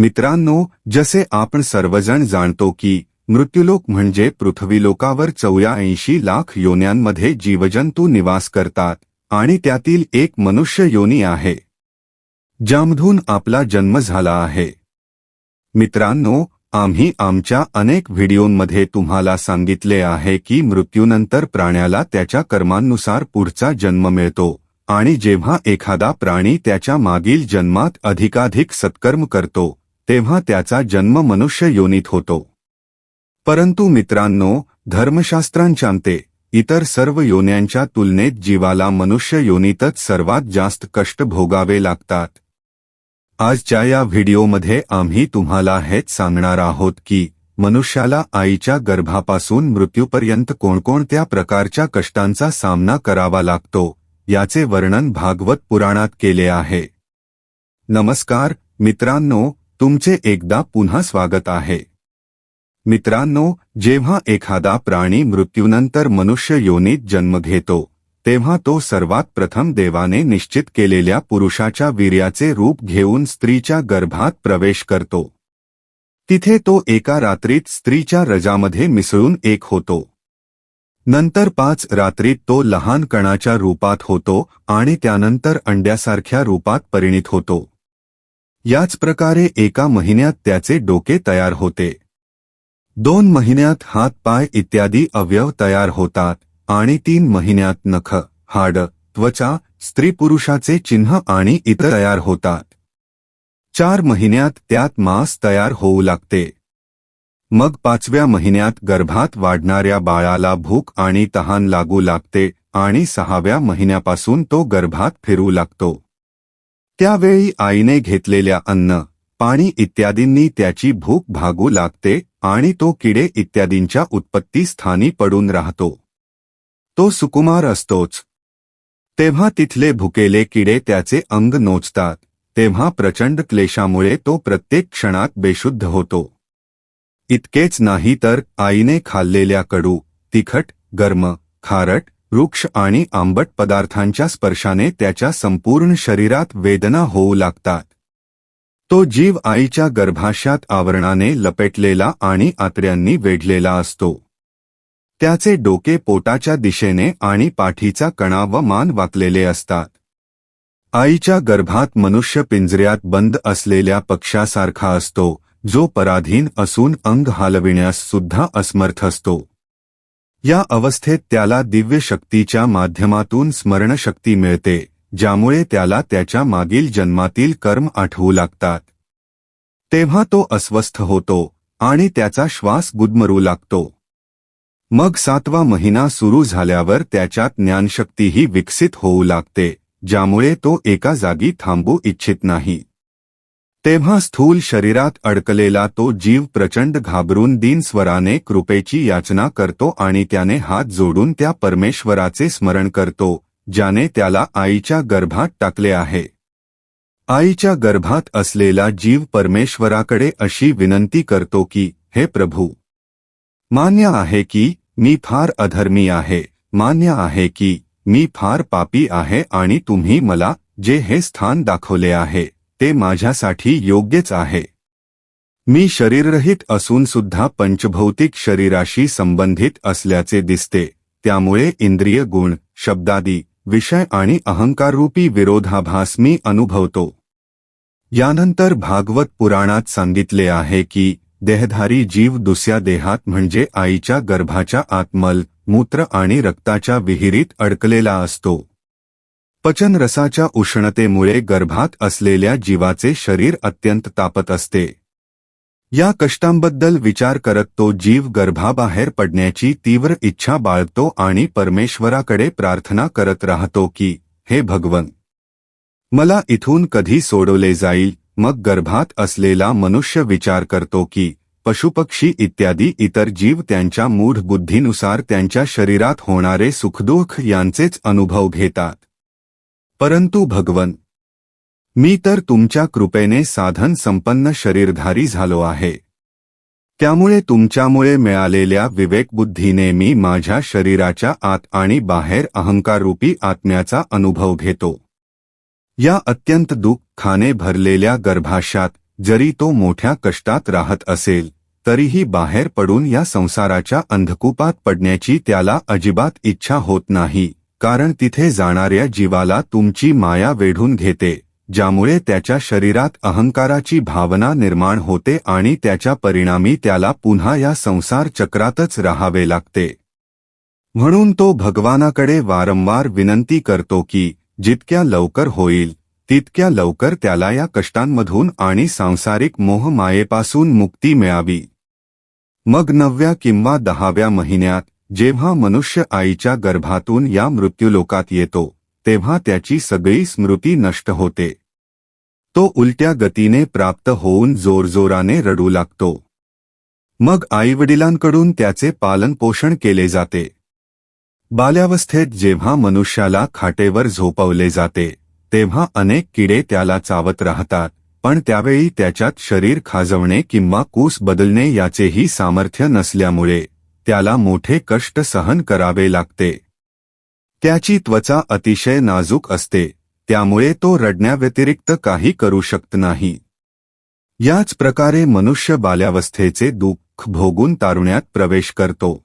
मित्रांनो जसे आपण सर्वजण जाणतो की मृत्यूलोक म्हणजे पृथ्वीलोकावर चौऱ्याऐंशी लाख योन्यांमध्ये जीवजंतू निवास करतात आणि त्यातील एक मनुष्य योनी आहे. ज्यामधून आपला जन्म झाला आहे. मित्रांनो आम्ही आमच्या अनेक व्हिडिओंमध्ये तुम्हाला सांगितले आहे की मृत्यूनंतर प्राण्याला त्याच्या कर्मांनुसार पुढचा जन्म मिळतो आणि जेव्हा एखादा प्राणी त्याच्या मागील जन्मात अधिकाधिक सत्कर्म करतो तेव्हा त्याचा जन्म मनुष्य योनीत होतो. परंतु मित्रांनो धर्मशास्त्रांच्यामते इतर सर्व योन्यांच्या तुलनेत जीवाला मनुष्य योनीतच सर्वात जास्त कष्ट भोगावे लागतात. आजच्या या व्हिडिओमध्ये आम्ही तुम्हाला हेच सांगणार आहोत की मनुष्याला आईच्या गर्भापासून मृत्यूपर्यंत कोणकोणत्या प्रकारच्या कष्टांचा सामना करावा लागतो याचे वर्णन भागवत पुराणात केले आहे. नमस्कार मित्रांनो तुमचे एकदा पुन्हा स्वागत आहे. मित्रांनो जेव्हा एखादा प्राणी मृत्यूनंतर मनुष्य योनीत जन्म घेतो तेव्हा तो सर्वात प्रथम देवाने निश्चित केलेल्या पुरुषाच्या वीर्याचे रूप घेऊन स्त्रीच्या गर्भात प्रवेश करतो. तिथे तो एका रात्रीत स्त्रीच्या रजामध्ये मिसळून एक होतो. नंतर पाच रात्रीत तो लहान कणाच्या रूपात होतो आणि त्यानंतर अंड्यासारख्या रूपात परिणित होतो. याच प्रकारे एका महिन्यात त्याचे डोके तयार होते. दोन महिन्यात हात पाय इत्यादी अवयव तयार होतात आणि तीन महिन्यात नख हाड त्वचा स्त्री पुरुषाचे चिन्ह आणि इतर तयार होतात. चार महिन्यात त्यात मांस तयार होऊ लागते. मग पाचव्या महिन्यात गर्भात वाढणाऱ्या बाळाला भूक आणि तहान लागू लागते आणि सहाव्या महिन्यापासून तो गर्भात फिरू लागतो. त्यावेळी आईने घेतलेल्या अन्न पाणी इत्यादींनी त्याची भूक भागू लागते आणि तो किडे इत्यादींच्या उत्पत्ती स्थानी पडून राहतो. तो सुकुमार असतोच. तेव्हा तिथले भुकेले किडे त्याचे अंग नोचतात तेव्हा प्रचंड क्लेशामुळे तो प्रत्येक क्षणात बेशुद्ध होतो. इतकेच नाही तर आईने खाल्लेल्या कडू तिखट गर्म खारट वृक्ष आणि आंबट पदार्थांच्या स्पर्शाने त्याच्या संपूर्ण शरीरात वेदना होऊ लागतात. तो जीव आईच्या गर्भाशयात आवरणाने लपेटलेला आणि आत्र्यांनी वेढलेला असतो. त्याचे डोके पोटाच्या दिशेने आणि पाठीचा कणा व मान वाकलेले असतात. आईच्या गर्भात मनुष्य पिंजऱ्यात बंद असलेल्या पक्षासारखा असतो जो पराधीन असून अंग हालविण्यास सुद्धा असमर्थ असतो. या अवस्थेत त्याला दिव्य शक्तीच्या माध्यमातून स्मरणशक्ती मिळते ज्यामुळे त्याला त्याच्या मागील जन्मातील कर्म आठवू लागतात. तेव्हा तो अस्वस्थ होतो आणि त्याचा श्वास गुदमरू लागतो. मग सातवा महिना सुरू झाल्यावर त्याच्यात ज्ञानशक्तीही विकसित होऊ लागते ज्यामुळे तो एका जागी थांबू इच्छित नाही. तेव्हा स्थूल शरीरात अडकलेला तो जीव प्रचंड घाबरून दिनस्वराने कृपेची याचना करतो आणि त्याने हात जोडून त्या परमेश्वराचे स्मरण करतो ज्याने त्याला आईच्या गर्भात टाकले आहे. आईच्या गर्भात असलेला जीव परमेश्वराकडे अशी विनंती करतो की हे प्रभू! मान्य आहे की मी फार अधर्मी आहे मान्य आहे की मी फार पापी आहे आणि तुम्ही मला जे हे स्थान दाखवले आहे ते माझ्यासाठी योग्यच आहे. मी शरीररहित असून सुद्धा पंचभौतिक शरीराशी संबंधित असल्याचे दिसते त्यामुळे इंद्रिय गुण शब्दादी विषय आणि अहंकाररूपी विरोधाभास मी अनुभवतो. यानंतर भागवत पुराणात सांगितले आहे की देहधारी जीव दुसऱ्या देहात म्हणजे आईच्या गर्भाच्या आत्मल मूत्र आणि रक्ताच्या विहिरीत अडकलेला असतो. पचनरसाच्या उष्णतेमुळे गर्भात असलेल्या जीवाचे शरीर अत्यंत तापत असते. या कष्टांबद्दल विचार करत तो जीव गर्भाबाहेर पडण्याची तीव्र इच्छा बाळगतो आणि परमेश्वराकडे प्रार्थना करत राहतो की हे भगवन! मला इथून कधी सोडवले जाईल. मग गर्भात असलेला मनुष्य विचार करतो की पशुपक्षी इत्यादी इतर जीव त्यांच्या मूढ बुद्धीनुसार त्यांच्या शरीरात होणारे सुखदुःख यांचेच अनुभव घेतात. परंतु भगवन मी तर तुमच्या कृपेने साधन संपन्न शरीरधारी झालो आहे. त्यामुळे तुमच्यामुळे मिळालेल्या विवेकबुद्धीने मी माझ्या शरीराच्या आत आणि बाहेर अहंकाररूपी आत्म्याचा अनुभव घेतो. या अत्यंत दुःखाने भरलेल्या गर्भाशात जरी तो मोठ्या कष्टात राहत असेल तरीही बाहेर पडून या संसाराच्या अंधकूपात पडण्याची त्याला अजिबात इच्छा होत नाही. कारण तिथे जाणाऱ्या जीवाला तुमची माया वेढून घेते ज्यामुळे त्याच्या शरीरात अहंकाराची भावना निर्माण होते आणि त्याच्या परिणामी त्याला पुन्हा या संसार चक्रातच राहावे लागते. म्हणून तो भगवानाकडे वारंवार विनंती करतो की जितक्या लवकर होईल तितक्या लवकर त्याला या कष्टांमधून आणि सांसारिक मोहमायेपासून मुक्ती मिळावी. मग नवव्या किंवा दहाव्या महिन्यात जेव्हा मनुष्य आईच्या गर्भातून या मृत्यूलोकात येतो तेव्हा त्याची सगळी स्मृती नष्ट होते. तो उलट्या गतीने प्राप्त होऊन जोरजोराने रडू लागतो. मग आईवडिलांकडून त्याचे पालनपोषण केले जाते. बाल्यावस्थेत जेव्हा मनुष्याला खाटेवर झोपवले जाते तेव्हा अनेक किडे त्याला चावत राहतात पण त्यावेळी त्याच्यात शरीर खाजवणे किंवा कूस बदलणे याचेही सामर्थ्य नसल्यामुळे. त्याला मोठे कष्ट सहन करावे लागते. त्याची त्वचा अतिशय नाजूक असते त्यामुळे तो रडण्याव्यतिरिक्त काही करू शकत नाही. याच प्रकारे मनुष्य बाल्यावस्थेचे दुःख भोगून तारुण्यात प्रवेश करतो.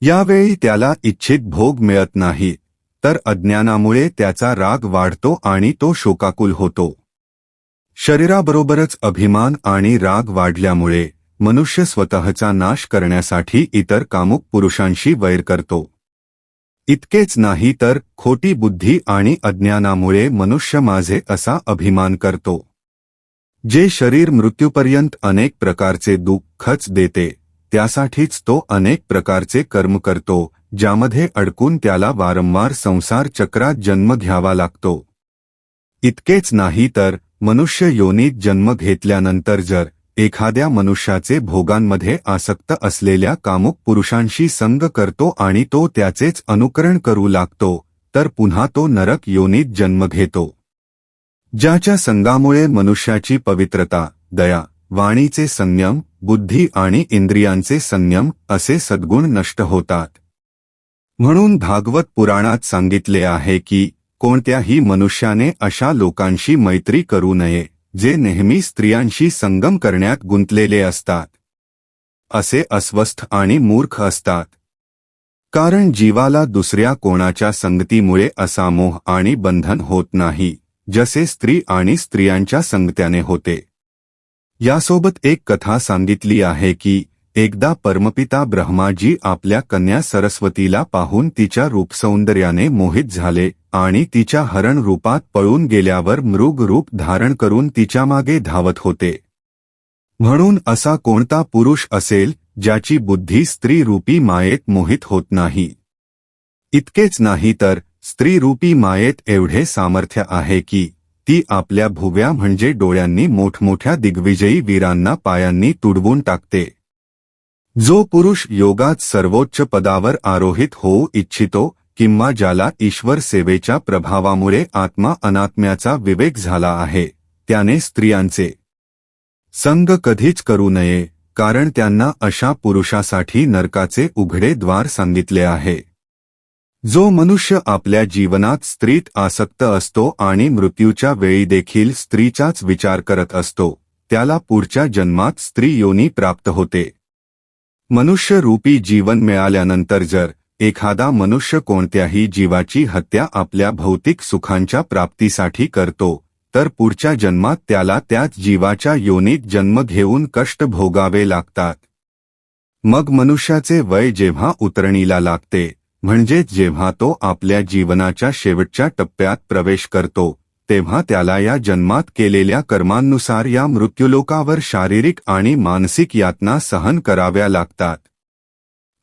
यावेळी त्याला इच्छित भोग मिळत नाही तर अज्ञानामुळे त्याचा राग वाढतो आणि तो शोकाकुल होतो. शरीराबरोबरच अभिमान आणि राग वाढल्यामुळे मनुष्य स्वतःचा नाश करण्यासाठी इतर कामुक पुरुषांशी वैर करतो. इतकेच नाही तर खोटी बुद्धी आणि अज्ञानामुळे मनुष्य माझे असा अभिमान करतो. जे शरीर मृत्यूपर्यंत अनेक प्रकारचे दुःखच देते त्यासाठीच तो अनेक प्रकारचे कर्म करतो ज्यामध्ये अडकून त्याला वारंवार संसार चक्रात जन्म घ्यावा लागतो. इतकेच नाही तर मनुष्य योनीत जन्म घेतल्यानंतर जर एखाद्या मनुष्याचे भोगांमध्ये आसक्त असलेल्या कामुक पुरुषांशी संग करतो आणि तो त्याचेच अनुकरण करू लागतो तर पुन्हा तो नरक योनीत जन्म घेतो. ज्याच्या संगामुळे मनुष्याची पवित्रता दया वाणीचे संयम बुद्धी आणि इंद्रियांचे संयम असे सद्गुण नष्ट होतात. म्हणून भागवत पुराणात सांगितले आहे की कोणत्याही मनुष्याने अशा लोकांशी मैत्री करू नये. जे नेहमी स्त्रियांशी संगम करण्यात गुंतलेले असतात. असे अस्वस्थ आणि मूर्ख असतात. कारण जीवाला दुसऱ्या कोणाच्या संगतीमुळे असा मोह आणि बंधन होत नाही जसे स्त्री आणि स्त्रियांच्या संगत्याने होते. यासोबत एक कथा सांगितली आहे की एकदा परमपिता ब्रह्माजी आपल्या कन्या सरस्वतीला पाहून तिच्या रूपसौंदर्याने मोहित झाले आणि तिच्या हरण रूपात पळून गेल्यावर मृग रूप धारण करून तिच्यामागे धावत होते. म्हणून असा कोणता पुरुष असेल ज्याची बुद्धी स्त्रीरूपी मायेत मोहित होत नाही? इतकेच नाही तर स्त्रीरूपी मायेत एवढे सामर्थ्य आहे की ती आपल्या भुव्या म्हणजे डोळ्यांनी मोठमोठ्या दिग्विजयी वीरांना पायांनी तुडवून टाकते. जो पुरुष योगात सर्वोच्च पदावर आरोहित होऊ इच्छितो किंवा ज्याला ईश्वर सेवेच्या प्रभावामुळे आत्मा अनात्म्याचा विवेक झाला आहे त्याने स्त्रियांचे संग कधीच करू नये कारण त्यांना अशा पुरुषासाठी नरकाचे उघडे द्वार सांगितले आहे. जो मनुष्य आपल्या जीवनात स्त्रीत आसक्त असतो आणि मृत्यूच्या वेळी देखील स्त्रीचाच विचार करत असतो त्याला पुढच्या जन्मात स्त्री योनी प्राप्त होते. मनुष्य रूपी जीवन मिळाल्यानंतर जर एखादा मनुष्य कोणत्याही जीवाची हत्या आपल्या भौतिक सुखांच्या प्राप्तीसाठी करतो तर पुढच्या जन्मात त्याला त्याच जीवाच्या योनीत जन्म घेऊन कष्ट भोगावे लागतात. मग मनुष्याचे वय जेव्हा उतरणीला लागते म्हणजेच जेव्हा तो आपल्या जीवनाच्या शेवटच्या टप्प्यात प्रवेश करतो तेव्हा त्याला या जन्मात केलेल्या कर्मांनुसार या मृत्यूलोकावर शारीरिक आणि मानसिक यातना सहन कराव्या लागतात.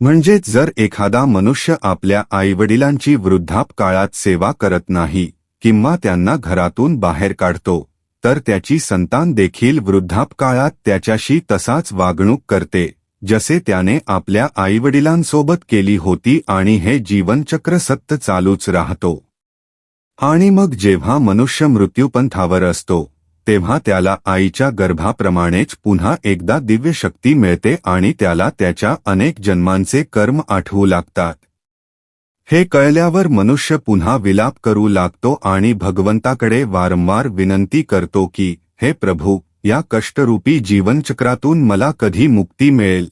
म्हणजेच जर एखादा मनुष्य आपल्या आईवडिलांची वृद्धाप काळात सेवा करत नाही किंवा त्यांना घरातून बाहेर काढतो तर त्याची संतान देखील वृद्धापकाळात त्याच्याशी तसाच वागणूक करते जसे त्याने आपल्या आईवडिलांसोबत केली होती आणि हे जीवनचक्र सत्य चालूच राहतो. आणि मग जेव्हा मनुष्य मृत्यूपंथावर असतो तेव्हा त्याला आईच्या गर्भाप्रमाणेच पुन्हा एकदा दिव्य शक्ती मिळते आणि त्याला त्याच्या अनेक जन्मांचे कर्म आठवू लागतात. हे कळल्यावर मनुष्य पुन्हा विलाप करू लागतो आणि भगवंताकडे वारंवार विनंती करतो की हे प्रभू या कष्टरूपी जीवनचक्रातून मला कधी मुक्ती मिळेल?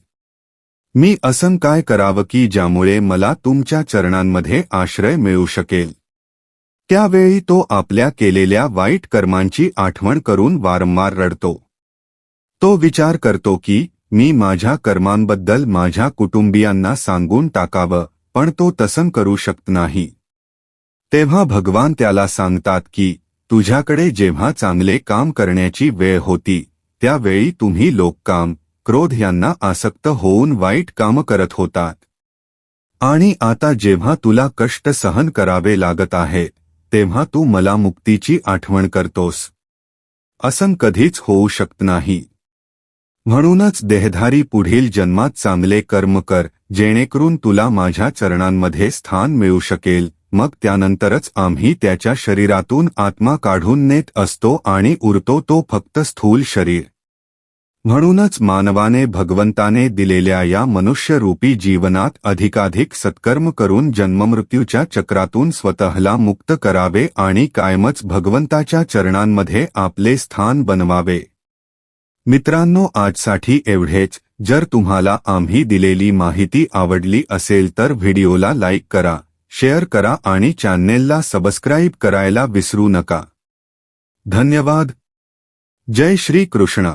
मी असं काय करावं की ज्यामुळे मला तुमच्या चरणांमध्ये आश्रय मिळू शकेल. त्यावेळी तो आपल्या केलेल्या वाईट कर्मांची आठवण करून वारंवार रडतो. तो विचार करतो की मी माझ्या कर्मांबद्दल माझ्या कुटुंबियांना सांगून टाकावं पण तो तसं करू शकत नाही. तेव्हा भगवान त्याला सांगतात की तुझ्याकडे जेव्हा चांगले काम करण्याची वेळ होती त्यावेळी तुम्ही लोककाम क्रोध यांना आसक्त होऊन वाईट काम करत होतात. आणि आता जेव्हा तुला कष्ट सहन करावे लागत आहे तेव्हा तू मला मुक्तीची आठवण करतोस. असं कधीच होऊ शकत नाही. म्हणूनच देहधारी पुढील जन्मात चांगले कर्म कर जेणेकरून तुला माझ्या चरणांमध्ये स्थान मिळू शकेल. मग त्यानंतरच आम्ही त्याच्या शरीरातून आत्मा काढून नेत असतो आणि उरतो तो फक्त स्थूल शरीर. म्हणूनच मानवाने भगवंताने दिलेल्या या मनुष्यरूपी जीवनात अधिकाधिक सत्कर्म करून जन्ममृत्यूच्या चक्रातून स्वतःला मुक्त करावे आणि कायमच भगवंताच्या चरणांमध्ये आपले स्थान बनवावे. मित्रांनो आजसाठी एवढेच. जर तुम्हाला आम्ही दिलेली माहिती आवडली असेल तर व्हिडिओला लाईक करा शेअर करा आणि चॅनेलला सबस्क्राईब करायला विसरू नका. धन्यवाद. जय श्री कृष्णा.